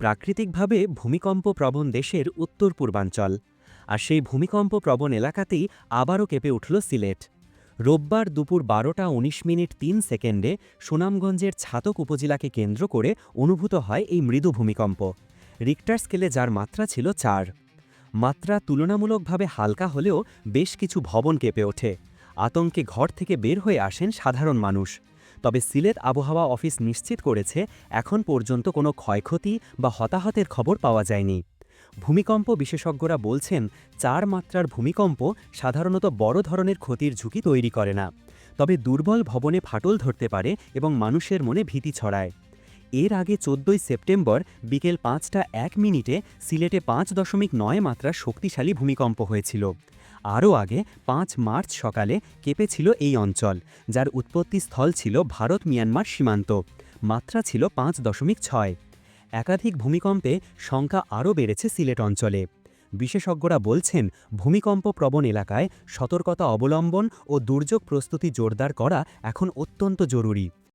প্রাকৃতিকভাবে ভূমিকম্প প্রবণ দেশের উত্তর পূর্বাঞ্চল, আর সেই ভূমিকম্প প্রবণ এলাকাতেই আবারও কেঁপে উঠল সিলেট। রোববার দুপুর বারোটা উনিশ মিনিট তিন সেকেন্ডে সুনামগঞ্জের ছাতক উপজেলাকে কেন্দ্র করে অনুভূত হয় এই মৃদু ভূমিকম্প। রিক্টার স্কেলে যার মাত্রা ছিল চার। মাত্রা তুলনামূলকভাবে হালকা হলেও বেশ কিছু ভবন কেঁপে ওঠে। আতঙ্কে ঘর থেকে বের হয়ে আসেন সাধারণ মানুষ। তবে সিলেট আবহাওয়া অফিস নিশ্চিত করেছে, এখন পর্যন্ত কোনো ক্ষয়ক্ষতি বা হতাহতের খবর পাওয়া যায়নি। ভূমিকম্প বিশেষজ্ঞরা বলছেন, চার মাত্রার ভূমিকম্প সাধারণত বড় ধরনের ক্ষতির ঝুঁকি তৈরি করে না। তবে দুর্বল ভবনে ফাটল ধরতে পারে এবং মানুষের মনে ভীতি ছড়ায়। এর আগে চোদ্দই সেপ্টেম্বর বিকেল পাঁচটা এক মিনিটে সিলেটে পাঁচ দশমিক নয় মাত্রা শক্তিশালী ভূমিকম্প হয়েছিল। আরও আগে পাঁচ মার্চ সকালে কেঁপেছিল এই অঞ্চল, যার উৎপত্তিস্থল ছিল ভারত মিয়ানমার সীমান্ত, মাত্রা ছিল পাঁচ দশমিক ছয়। একাধিক ভূমিকম্পে সংখ্যা আরও বেড়েছে সিলেট অঞ্চলে। বিশেষজ্ঞরা বলছেন, ভূমিকম্প প্রবণ এলাকায় সতর্কতা অবলম্বন ও দুর্যোগ প্রস্তুতি জোরদার করা এখন অত্যন্ত জরুরি।